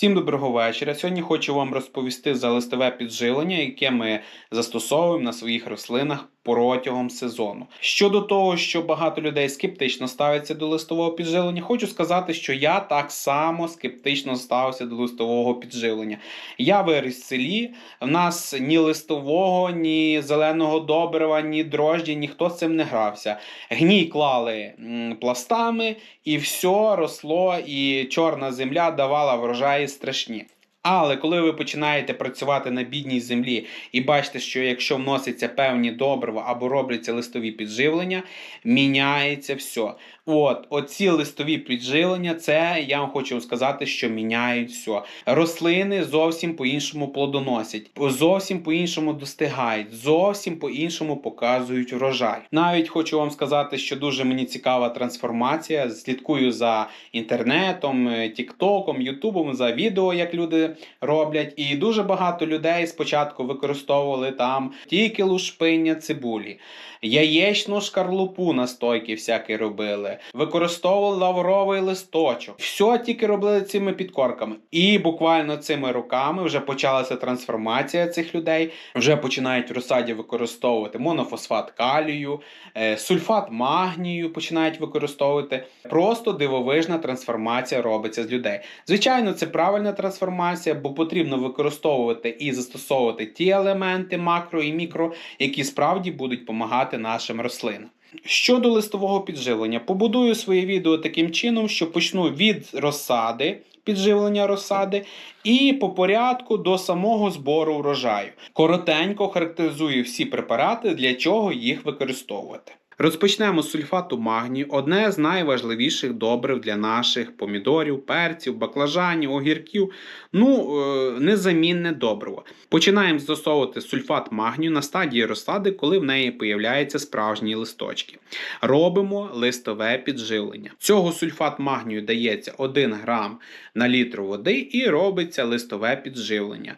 Всім доброго вечора. Сьогодні хочу вам розповісти за листове підживлення, яке ми застосовуємо на своїх рослинах протягом сезону. Щодо того, що багато людей скептично ставляться до листового підживлення, хочу сказати, що я так само скептично ставився до листового підживлення. Я виріс в селі, в нас ні листового, ні зеленого добрива, ні дрожді, ніхто з цим не грався. Гній клали пластами, і все росло, і чорна земля давала врожаї страшні. Але коли ви починаєте працювати на бідній землі і бачите, що якщо вносяться певні добрива або робляться листові підживлення, міняється все. От, оці листові підживлення, це я вам хочу сказати, що міняють все. Рослини зовсім по-іншому плодоносять, зовсім по-іншому достигають, зовсім по-іншому показують врожай. Навіть хочу вам сказати, що дуже мені цікава трансформація. Слідкую за інтернетом, е, тіктоком, ютубом, за відео, як люди роблять. І дуже багато людей спочатку використовували там тільки лушпиння цибулі, яєчну шкарлупу настойки всякі робили, використовували лавровий листочок. Все тільки робили цими підкорками. І буквально цими роками вже почалася трансформація цих людей. Вже починають в розсаді використовувати монофосфат калію, е, сульфат магнію починають використовувати. Просто дивовижна трансформація робиться з людей. Звичайно, це правильна трансформація, бо потрібно використовувати і застосовувати ті елементи макро і мікро, які справді будуть допомагати нашим рослинам. Щодо листового підживлення, побудую своє відео таким чином, що почну від розсади, підживлення розсади, і по порядку до самого збору врожаю. Коротенько характеризую всі препарати, для чого їх використовувати. Розпочнемо з сульфату магнію, одне з найважливіших добрив для наших помідорів, перців, баклажанів, огірків. Ну, е, незамінне добриво. Починаємо застосовувати сульфат магнію на стадії розсади, коли в неї появляються справжні листочки. Робимо листове підживлення. Цього сульфат магнію дається 1 грам на літр води і робиться листове підживлення.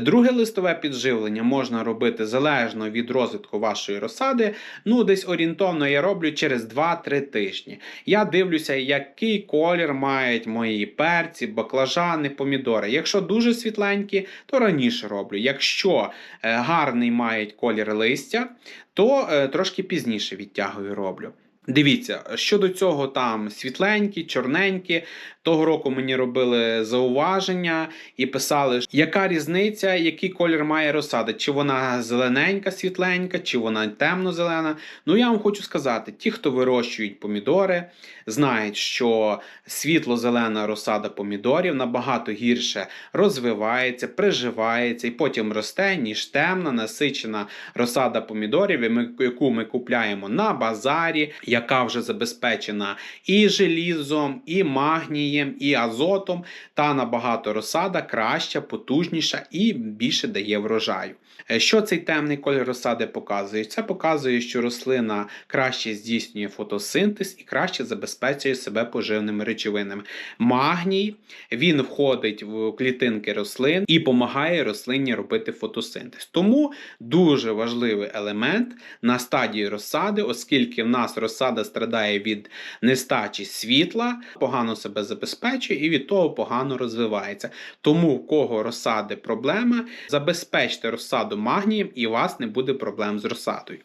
Друге листове підживлення можна робити залежно від розвитку вашої розсади. Ну, десь орієнтовно я роблю через 2-3 тижні. Я дивлюся, який колір мають мої перці, баклажани, помідори. Якщо дуже світленькі, то раніше роблю. Якщо е, гарний мають колір листя, то е, трошки пізніше відтягую роблю. Дивіться, щодо цього там світленькі, чорненькі. Того року мені робили зауваження і писали, яка різниця, який колір має розсада, чи вона зелененька, світленька, чи вона темно-зелена. Ну я вам хочу сказати: ті, хто вирощують помідори, знають, що світло-зелена розсада помідорів набагато гірше розвивається, приживається і потім росте, ніж темна, насичена розсада помідорів, яку ми купляємо на базарі, яка вже забезпечена і желізом, і магнієм, і азотом. Та набагато розсада краща, потужніша і більше дає врожаю. Е, Що цей темний колір розсади показує? Це показує, що рослина краще здійснює фотосинтез і краще забезпечує себе поживними речовинами. Магній він входить в клітинки рослин і допомагає рослині робити фотосинтез. Тому дуже важливий елемент на стадії розсади, оскільки в нас розсада страдає від нестачі світла, погано себе забезпечує і від того погано розвивається. Тому в кого розсади проблема, забезпечте розсаду магнієм і у вас не буде проблем з розсадою.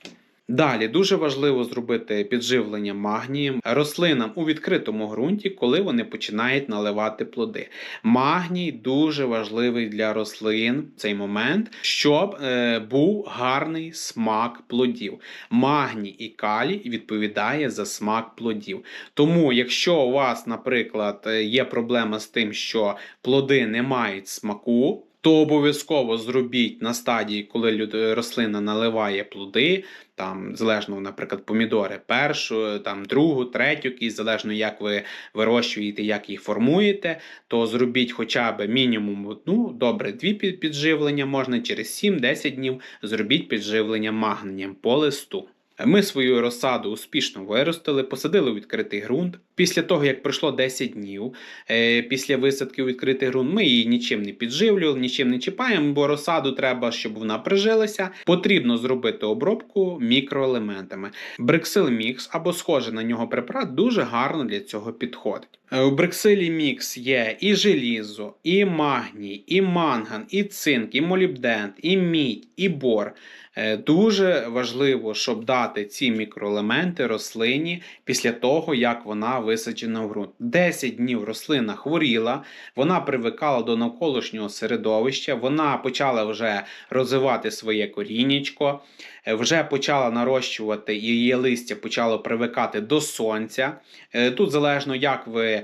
Далі дуже важливо зробити підживлення магнієм рослинам у відкритому ґрунті, коли вони починають наливати плоди. Магній дуже важливий для рослин в цей момент, щоб е, був гарний смак плодів. Магній і калій відповідає за смак плодів. Тому, якщо у вас, наприклад, е, є проблема з тим, що плоди не мають смаку. То обов'язково зробіть на стадії, коли рослина наливає плоди, там залежно, наприклад, помідори першу, там другу, третю, якісь, залежно як ви вирощуєте, як їх формуєте, то зробіть хоча б мінімум одну, добре, дві підживлення можна через 7-10 днів зробіть підживлення магнієм по листу. Ми свою розсаду успішно виростили, посадили у відкритий ґрунт. Після того, як пройшло 10 днів е, після висадки у відкритий ґрунт, ми її нічим не підживлювали, нічим не чіпаємо, бо розсаду треба, щоб вона прижилася. Потрібно зробити обробку мікроелементами. Брексил Мікс або схожий на нього препарат дуже гарно для цього підходить. Е, У Брексилі Мікс є і желізо, і магній, і манган, і цинк, і молібдент, і мідь, і бор. Е, Дуже важливо, щоб дати ці мікроелементи рослині після того, як вона висаджена в ґрунт. 10 днів рослина хворіла, вона привикала до навколишнього середовища, вона почала вже розвивати своє коріннячко, е, вже почала нарощувати її листя почало привикати до сонця. Е, Тут залежно, як ви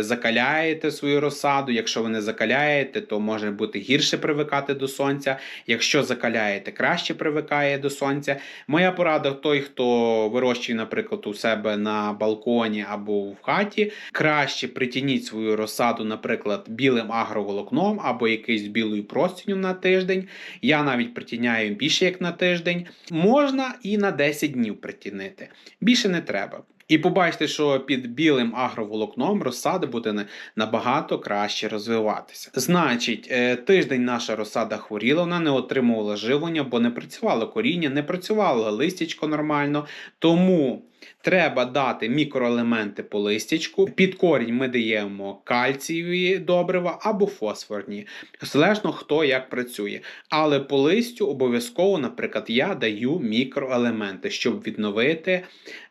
закаляєте свою розсаду. Якщо ви не закаляєте, то може бути гірше привикати до сонця. Якщо закаляєте, краще привикає до сонця. Моя порада той, хто вирощує, наприклад, у себе на балконі або в хаті, краще притягніть свою розсаду, наприклад, білим агроволокном або якоюсь білою простінню на тиждень. Я навіть притіняю більше як на тиждень. Можна і на 10 днів притінити. Більше не треба. І побачите, що під білим агроволокном розсада буде набагато краще розвиватися. Значить, е, тиждень наша розсада хворіла, вона не отримувала живлення, бо не працювало коріння, не працювало листячко нормально. Тому треба дати мікроелементи по листячку. Під корінь ми даємо кальцієві добрива або фосфорні, залежно хто як працює. Але по листю обов'язково, наприклад, я даю мікроелементи, щоб відновити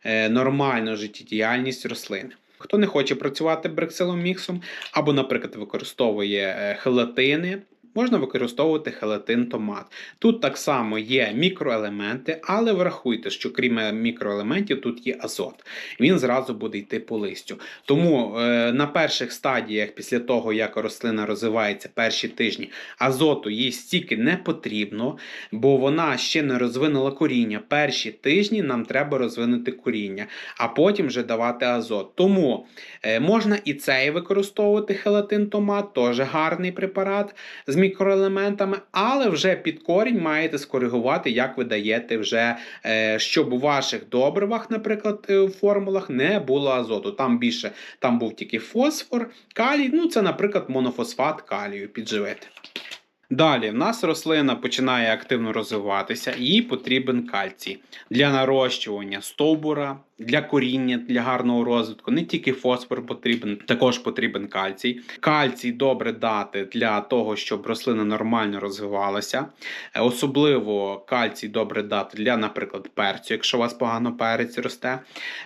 е, нормальну життєдіяльність рослин. Хто не хоче працювати брексилом міксом, або, наприклад, використовує е, хелатини, можна використовувати хелатин томат. Тут так само є мікроелементи, але врахуйте, що крім е, мікроелементів, тут є азот. Він зразу буде йти по листю. Тому е, на перших стадіях, після того, як рослина розвивається перші тижні, азоту їй стільки не потрібно, бо вона ще не розвинула коріння. Перші тижні нам треба розвинути коріння, а потім вже давати азот. Тому е, можна і цей використовувати хелатин томат, теж гарний препарат з мікроелементами, але вже під корінь маєте скоригувати, як ви даєте вже, е, щоб у ваших добривах, наприклад, е, в формулах не було азоту. Там більше там був тільки фосфор, калій. Ну це, наприклад, монофосфат калію підживити. Далі в нас рослина починає активно розвиватися, їй потрібен кальцій для нарощування стовбура, для коріння, для гарного розвитку. Не тільки фосфор потрібен, також потрібен кальцій. Кальцій добре дати для того, щоб рослина нормально розвивалася. Е, Особливо кальцій добре дати для, наприклад, перцю, якщо у вас погано перець росте.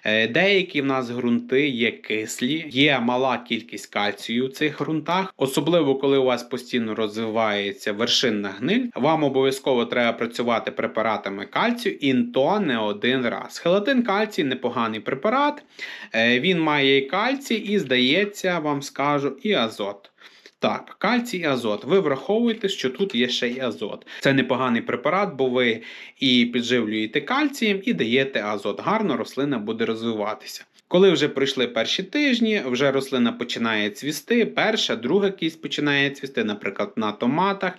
Е, Деякі в нас ґрунти є кислі, є мала кількість кальцію в цих ґрунтах, особливо коли у вас постійно розвивається вершинна гниль. Вам обов'язково треба працювати препаратами кальцію і то не один раз. Хелатин кальцій непоганий препарат. Е, Він має і кальцій, і здається, вам скажу, і азот. Так, кальцій і азот. Ви враховуєте, що тут є ще й азот. Це непоганий препарат, бо ви і підживлюєте кальцієм, і даєте азот. Гарно рослина буде розвиватися. Коли вже пройшли перші тижні, вже рослина починає цвісти, перша, друга кість починає цвісти, наприклад, на томатах.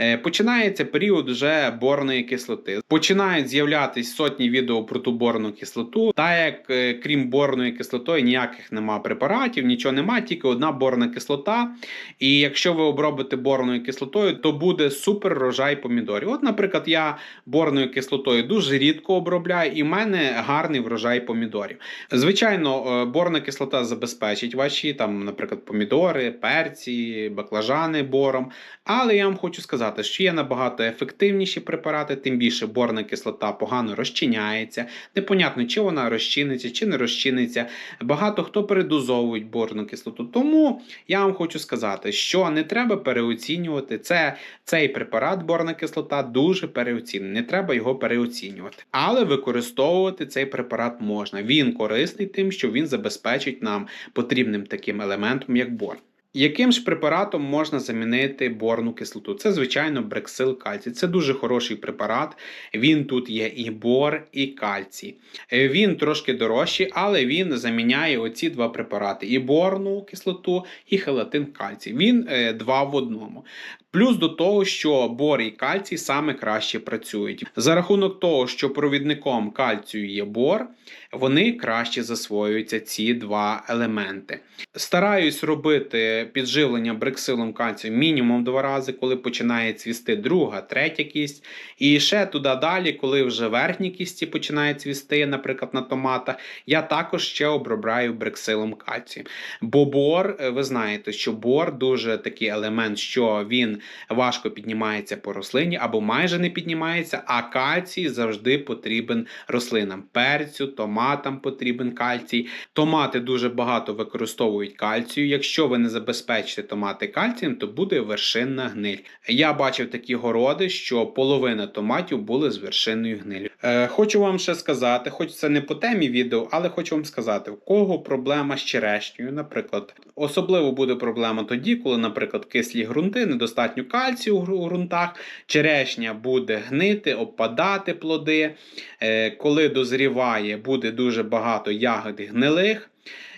Е, Починається період вже борної кислоти. Починають з'являтися сотні відео про ту борну кислоту. Та як е, крім борної кислоти, ніяких нема препаратів, нічого нема, тільки одна борна кислота. І якщо ви обробите борною кислотою, то буде супер рожай помідорів. От, наприклад, я борною кислотою дуже рідко обробляю, і в мене гарний врожай помідорів. Звичайно, е, борна кислота забезпечить ваші, там, наприклад, помідори, перці, баклажани бором. Але я вам хочу сказати, що є набагато ефективніші препарати, тим більше борна кислота погано розчиняється. Непонятно, чи вона розчиниться, чи не розчиниться. Багато хто передозовують борну кислоту. Тому я вам хочу сказати, що не треба переоцінювати це. Цей препарат, борна кислота, дуже переоцінений. Не треба його переоцінювати. Але використовувати цей препарат можна. Він корисний тим, що він забезпечить нам потрібним таким елементом, як бор. Яким ж препаратом можна замінити борну кислоту? Це, звичайно, брексил кальцій. Це дуже хороший препарат. Він тут є і бор, і кальцій. Е, Він трошки дорожчий, але він заміняє оці два препарати: і борну кислоту, і хелатин кальцій. Він е, два в одному. Плюс до того, що бор і кальцій саме краще працюють. За рахунок того, що провідником кальцію є бор, вони краще засвоюються ці два елементи. Стараюсь робити підживлення брексилом кальцію мінімум два рази, коли починає цвісти друга, третя кість. І ще туди далі, коли вже верхні кісті починають цвісти, наприклад, на томатах, я також ще обробляю брексилом кальцію. Бо бор, е, ви знаєте, що бор дуже такий елемент, що він важко піднімається по рослині або майже не піднімається, а кальцій завжди потрібен рослинам. Перцю, томатам потрібен кальцій. Томати дуже багато використовують кальцію. Якщо ви не забезпечите томати кальцієм, то буде вершинна гниль. Я бачив такі городи, що половина томатів були з вершинною гнилю. Е, хочу вам ще сказати, хоч це не по темі відео, але хочу вам сказати, в кого проблема з черешнею, наприклад, особливо буде проблема тоді, коли, наприклад, кислі ґрунти, недостатньо кальцію у ґрунтах, черешня буде гнити, опадати плоди. Е, коли дозріває, буде дуже багато ягод гнилих.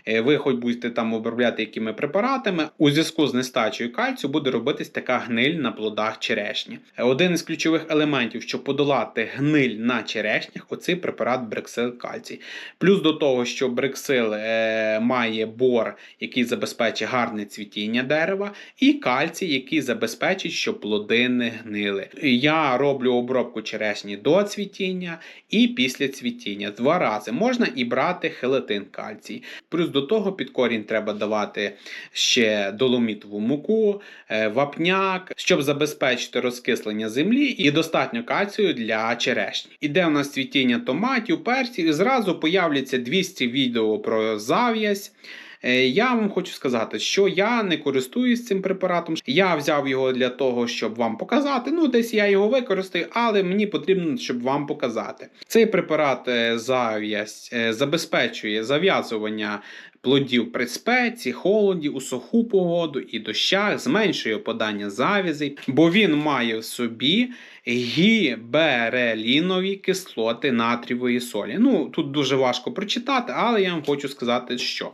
Е, Ви хоч будете там обробляти якими препаратами, у зв'язку з нестачею кальцію буде робитись така гниль на плодах черешні. Е, Один із ключових елементів, щоб подолати гниль на черешнях, оцей препарат брексил кальцій. Плюс до того, що брексил е, має бор, який забезпечить гарне цвітіння дерева, і кальцій, який забезпечить, щоб плоди не гнили. Я роблю обробку черешні до цвітіння і після цвітіння. Два рази можна і брати хелатин кальцій. Плюс до того під корінь треба давати ще доломітову муку, е, вапняк, щоб забезпечити розкислення землі і достатньо кальцію для черешні. Іде у нас цвітіння томатів, перців, і зразу появляться 200 відео про зав'язь. Е, Я вам хочу сказати, що я не користуюсь цим препаратом. Я взяв його для того, щоб вам показати. Ну, десь я його використаю, але мені потрібно, щоб вам показати. Цей препарат е, зав'язь е, забезпечує зав'язування плодів при спеці, холоді, у суху погоду і дощах, зменшує опадання завязей, бо він має в собі гіберелінові кислоти натрієвої солі. Ну, тут дуже важко прочитати, але я вам хочу сказати, що.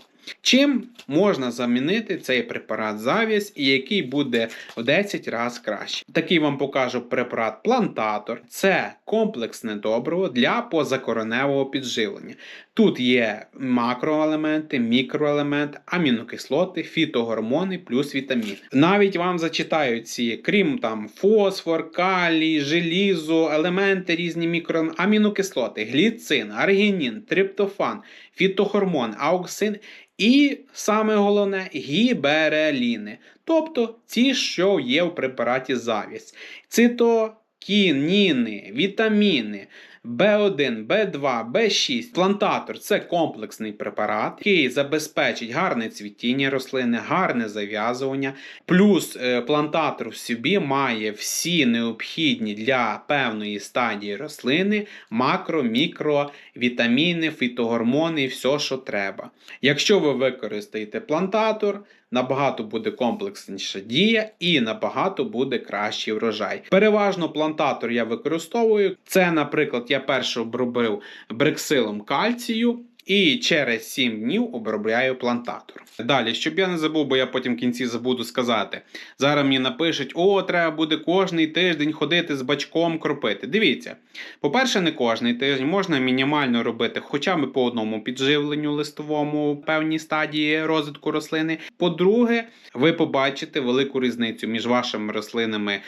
Чим можна замінити цей препарат завість і який буде в 10 разів краще? Такий вам покажу препарат плантатор. Це комплексне добриво для позакореневого підживлення. Тут є макроелементи, мікроелементи, амінокислоти, фітогормони плюс вітаміни. Навіть вам зачитають ці, крім там фосфор, калій, желізо, елементи різні мікро, амінокислоти, гліцин, аргінін, триптофан, фітогормон, ауксин і саме головне гібереліни. Тобто ті, що є в препараті завість. Цитокініни, вітаміни. B1, B2, B6. Плантатор це комплексний препарат, який забезпечить гарне цвітіння рослини, гарне зав'язування. Плюс е, плантатор в собі має всі необхідні для певної стадії рослини макро, мікро, вітаміни, фітогормони і все, що треба. Якщо ви використаєте плантатор, набагато буде комплексніша дія і набагато буде кращий врожай. Переважно плантатор я використовую. Це, наприклад, я перше обробив брексилом кальцію. І через 7 днів обробляю плантатор. Далі, щоб я не забув, бо я потім в кінці забуду сказати. Зараз мені напишуть: о, треба буде кожний тиждень ходити з бачком кропити. Дивіться, по-перше, не кожний тиждень можна мінімально робити хоча б по одному підживленню листовому певній стадії розвитку рослини. По-друге, ви побачите велику різницю між вашими рослинами.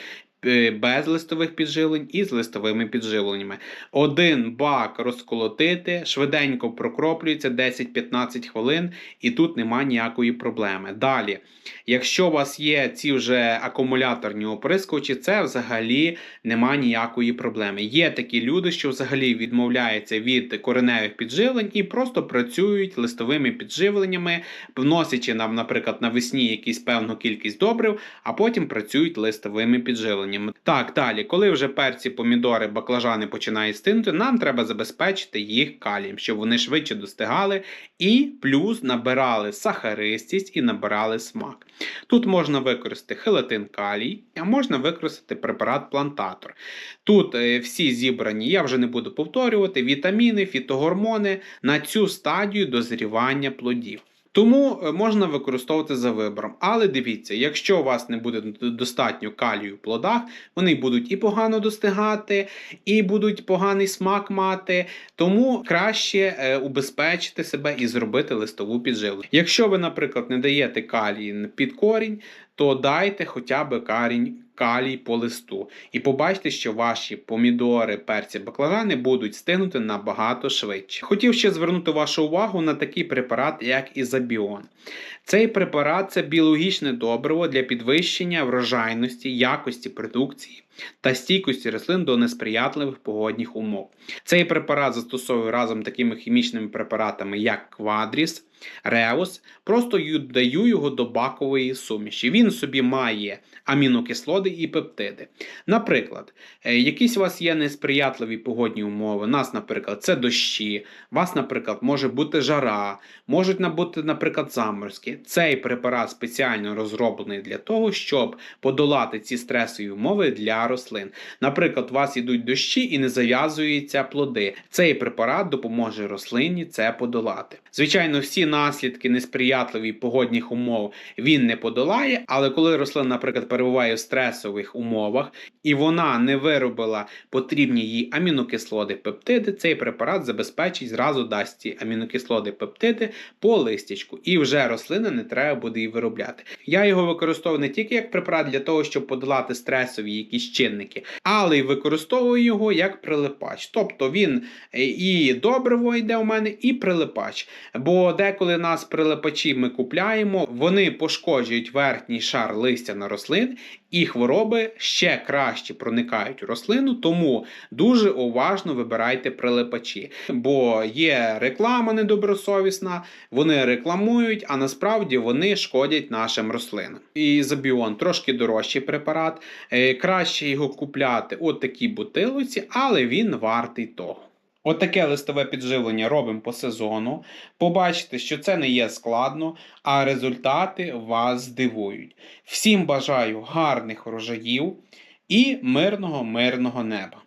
Е, Без листових підживлень і з листовими підживленнями. Один бак розколотити, швиденько прокроплюється 10-15 хвилин, і тут нема ніякої проблеми. Далі, якщо у вас є ці вже акумуляторні оприскувачі, це взагалі нема ніякої проблеми. Є такі люди, що взагалі відмовляються від кореневих підживлень і просто працюють листовими підживленнями, вносячи нам, наприклад, навесні якусь певну кількість добрив, а потім працюють листовими підживленнями. Підживленням. Так, далі, коли вже перці, помідори, баклажани починають стинути, нам треба забезпечити їх калієм, щоб вони швидше достигали і плюс набирали сахаристість і набирали смак. Тут можна використати хелатин калій, а можна використати препарат плантатор. Тут е, всі зібрані, я вже не буду повторювати, вітаміни, фітогормони на цю стадію дозрівання плодів. Тому е, можна використовувати за вибором. Але дивіться, якщо у вас не буде достатньо калію в плодах, вони будуть і погано достигати, і будуть поганий смак мати. Тому краще е, убезпечити себе і зробити листову підживлення. Якщо ви, наприклад, не даєте калій під корінь, то дайте хоча б карінь. Калій по листу, і побачите, що ваші помідори, перці, баклажани будуть стигнути набагато швидше. Хотів ще звернути вашу увагу на такий препарат, як Ізобіон. Цей препарат це біологічне добриво для підвищення врожайності, якості продукції та стійкості рослин до несприятливих погодних умов. Цей препарат застосовую разом такими хімічними препаратами, як Квадріс, Реус, просто даю його до бакової суміші. Він собі має амінокислоди і пептиди. Наприклад, е, якісь у вас є несприятливі погодні умови. У нас, наприклад, це дощі, у вас, наприклад, може бути жара, можуть бути, наприклад, заморозки. Цей препарат спеціально розроблений для того, щоб подолати ці стресові умови для рослин. Наприклад, у вас ідуть дощі і не зав'язуються плоди. Цей препарат допоможе рослині це подолати. Звичайно, всі наслідки несприятливі погодних умов він не подолає, але коли рослина, наприклад, перебуває в стресових умовах і вона не виробила потрібні їй амінокислоди, пептиди, цей препарат забезпечить зразу дасть ці амінокислоди, пептиди по листячку, і вже рослина не треба буде її виробляти. Я його використовую не тільки як препарат для того, щоб подолати стресові якісь чинники, але й використовую його як прилипач. Тобто він е, і добриво йде у мене, і прилипач. Бо деколи нас прилипачі ми купляємо, вони пошкоджують верхній шар листя на рослин, і хвороби ще краще проникають у рослину, тому дуже уважно вибирайте прилипачі. Бо є реклама недобросовісна, вони рекламують, а насправді вони шкодять нашим рослинам. І забіон трошки дорожчий препарат. Е, Краще його купляти от такій бутилиці, але він вартий того. Отаке листове підживлення робимо по сезону. Побачите, що це не є складно, а результати вас здивують. Всім бажаю гарних врожаїв і мирного, мирного неба.